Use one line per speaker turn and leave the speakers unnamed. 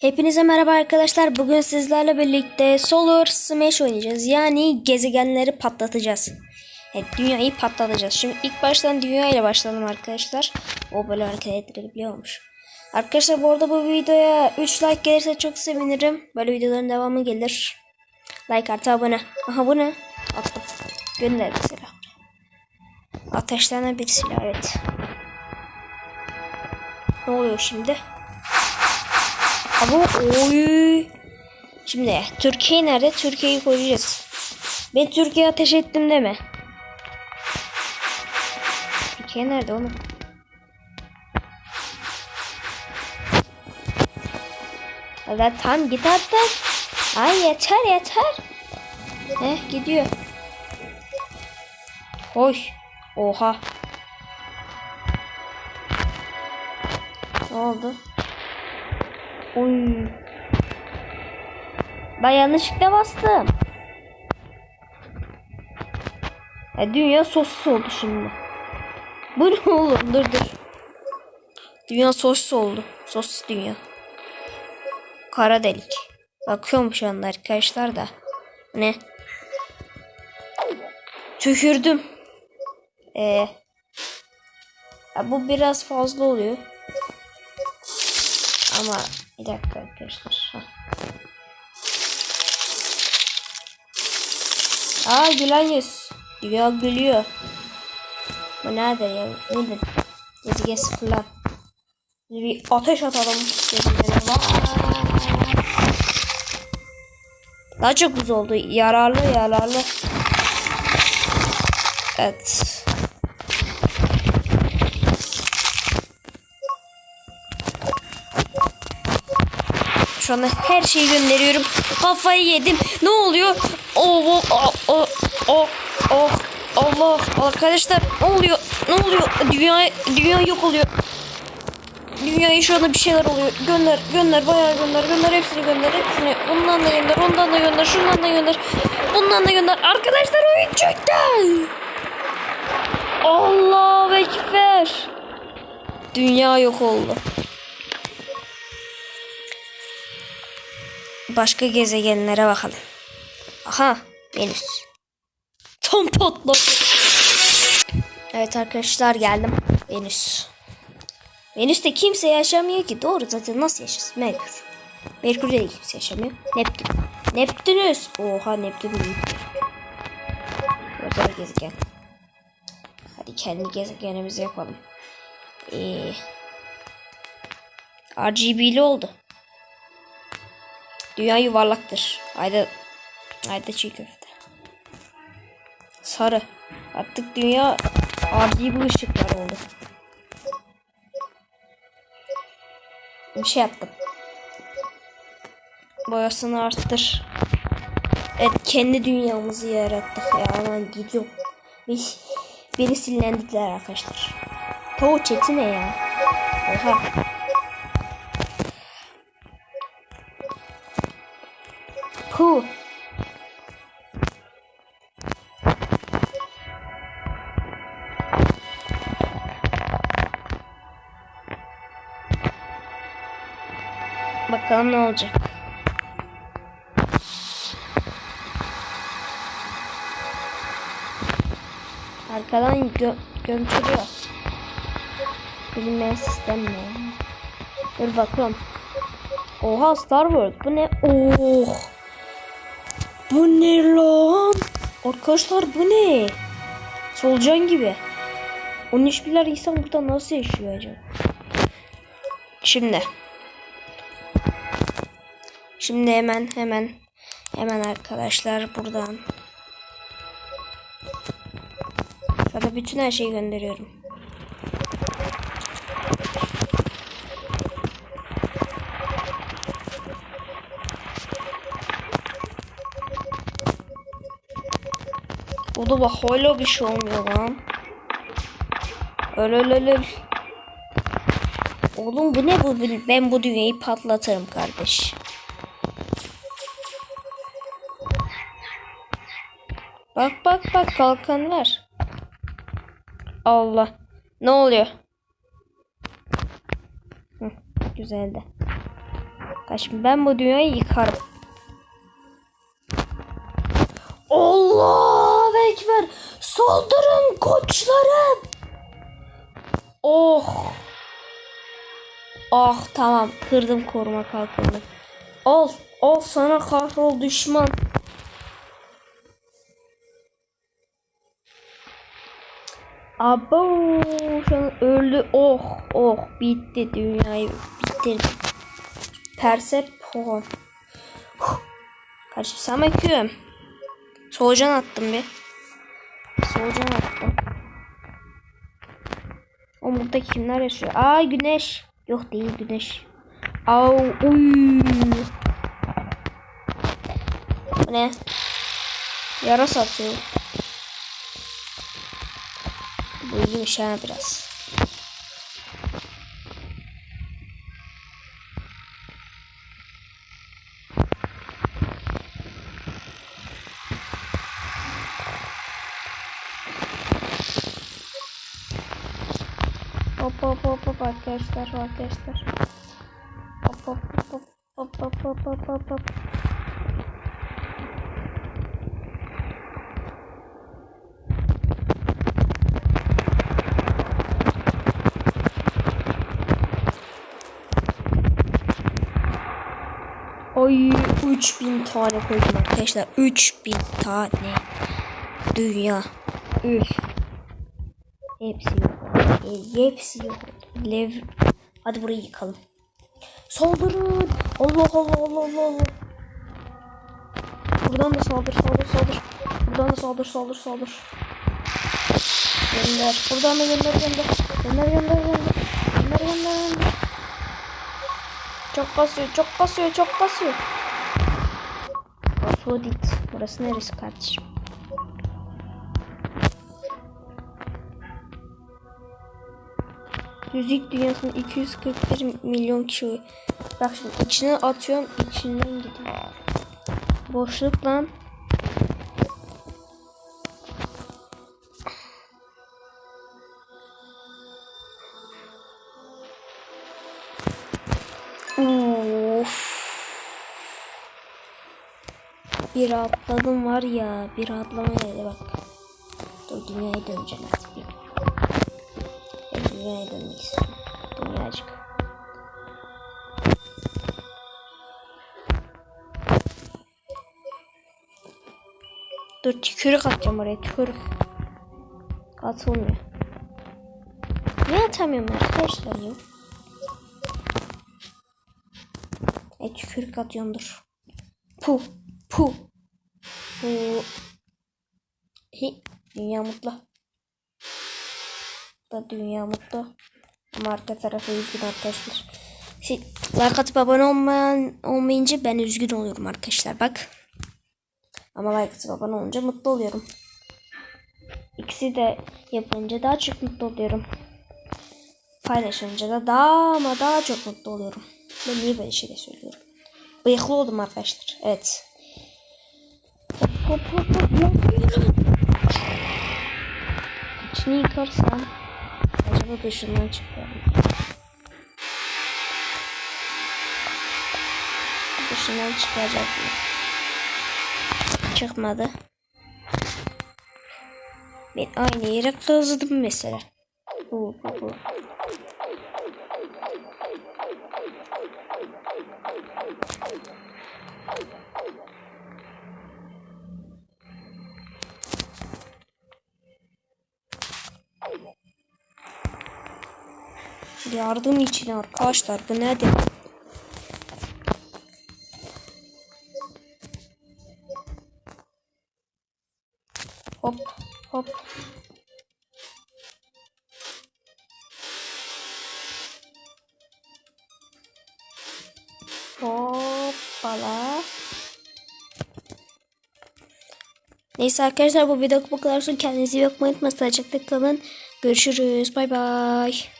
Hepinize merhaba arkadaşlar. Bugün sizlerle birlikte Solar Smash oynayacağız. Yani gezegenleri patlatacağız. Evet, dünyayı patlatacağız. Şimdi ilk baştan dünya ile başlayalım arkadaşlar. O böyle hareket edilebiliyormuş. Arkadaşlar bu arada bu videoya 3 like gelirse çok sevinirim. Böyle videoların devamı gelir. Like artı abone. Aha bu ne? Attım. Gönder bir silah. Ateşlenen bir silah evet. Ne oluyor şimdi? Ama oy. Şimdi Türkiye nerede? Türkiye'yi koyacağız. Ben Türkiye ateş ettim deme. Türkiye nerede oğlum? Evet tam git artık. Ay yeter yeter. Heh gidiyor. Hoş. Oha. Ne oldu? Oy. Ben yanlışlıkla bastım. Ya dünya sosis oldu şimdi. Bu ne oğlum? Dur dur. Dünya sosis oldu. Sosis dünya. Kara delik. Bakıyorum şu anda arkadaşlar da. Ne? Tükürdüm. Ee, ya bu biraz fazla oluyor. Ama bir dakika arkadaşlar. Hah. Aa gülen yüz. Dünya gülüyor. Bu nedir ya? Nedir? Gezgesi falan. Bir ateş atalım. Daha çok buz oldu. Yararlı yararlı. Evet. Şu anda her şeyi gönderiyorum. Kafayı yedim. Ne oluyor? Oh, oh, oh, oh, oh, Allah. Arkadaşlar ne oluyor? Ne oluyor? Dünya, dünya yok oluyor. Dünyayı şu anda bir şeyler oluyor. Gönder, gönder, bayağı gönder, gönder hepsini gönder, hepsini. Bundan da gönder, ondan da gönder, şundan da gönder, bundan da gönder. Arkadaşlar oyun çöktü. Allah ekber. Dünya yok oldu. Başka gezegenlere bakalım. Aha Venüs. Tam patladı. Evet arkadaşlar geldim. Venüs. Venüs'te kimse yaşamıyor ki. Doğru zaten nasıl yaşasın? Merkür. Merkür'de de kimse yaşamıyor. Neptün. Neptünüs. Oha Neptün büyük. Özel gezegen. Hadi kendi gezegenimizi yapalım. Ee, RGB'li oldu. Dünya yuvarlaktır. Ayda ayda çiğ köfte. Sarı. Artık dünya RGB ışıklar oldu. Bir şey yaptım. Boyasını arttır. Evet kendi dünyamızı yarattık ya aman gidiyor. Beni, sinirlendirdiler arkadaşlar. Tavuğu çeti ne ya? Oha. Puh. Bakalım ne olacak. Arkadan gö gömçürüyor. Bilinmeyen sistem ne? Dur bakalım. Oha Star Wars bu ne? Oh. Bu ne lan? Arkadaşlar bu ne? Solucan gibi. Onun hiçbirler insan burada nasıl yaşıyor acaba? Şimdi. Şimdi hemen hemen hemen arkadaşlar buradan. Şurada bütün her şeyi gönderiyorum. O da bak hala bir şey olmuyor lan. Öyle öyle öyle. Oğlum bu ne bu? Ben bu dünyayı patlatırım kardeş. Bak bak bak kalkan var. Allah. Ne oluyor? Hı, güzeldi. Şimdi ben bu dünyayı yıkarım. Allah ekber. Saldırın koçlarım. Oh. Ah tamam kırdım koruma kalkanını. Al al sana kahrol düşman. Abo şu öldü. Oh oh bitti dünyayı bitirdim. Persepon. Kardeşim selamünaleyküm. Solucan attım bir. Solucan attım. O burada kimler yaşıyor? Aa güneş. Yok değil güneş. Au uy. Ne? Yara satıyor. Bu iyiymiş ha biraz. Hop hop hop hop arkadaşlar arkadaşlar. Hop hop hop hop hop hop hop hop hop. Ay 3000 tane koydum arkadaşlar. 3000 tane. Dünya. Üf. Hepsi yok. E, hepsi yok. Lev. Hadi burayı yıkalım. Saldırın. Allah Allah Allah Allah Allah. Buradan da saldır saldır saldır. Buradan da saldır saldır saldır. Gönder. Buradan da gönder gönder. Gönder gönder gönder. Gönder gönder gönder. Çok basıyor çok basıyor çok basıyor. Afrodit. Burası neresi kardeşim? Müzik dünyasında 241 milyon kişi. Bak şimdi içine atıyorum içinden gidiyor. Boşluk lan. Of. Bir atladım var ya. Bir atlama geldi bak. Dur dünyaya döneceğim dünyaya dönmek istiyorum. Dünyacık. Dur tükürük atacağım oraya tükürük. Atılmıyor. Niye atamıyorum arkadaşlar ya? E tükürük atıyorum dur. Pu pu. Pu. Hi, dünya mutlu. Da dünya mutlu. Ama arka tarafı üzgün arkadaşlar. Şey, like atıp abone olmayan, olmayınca ben üzgün oluyorum arkadaşlar bak. Ama like atıp abone olunca mutlu oluyorum. İkisi de yapınca daha çok mutlu oluyorum. Paylaşınca da daha ama daha çok mutlu oluyorum. Ben niye böyle şeyler söylüyorum? Bıyıklı oldum arkadaşlar. Evet. Hop hop hop hop. İçini yıkarsam acaba dışından çıkıyor mu? Dışından çıkacak mı? Çıkmadı. Ben aynı yere kazıdım mesela. Bu bu bu. Yardım için arkadaşlar bu nedir? Hop hop. Hoppala. Neyse arkadaşlar bu video bu kadar olsun. Kendinize iyi bakmayı unutmayın. Sağlıcakla kalın. Görüşürüz. Bay bay.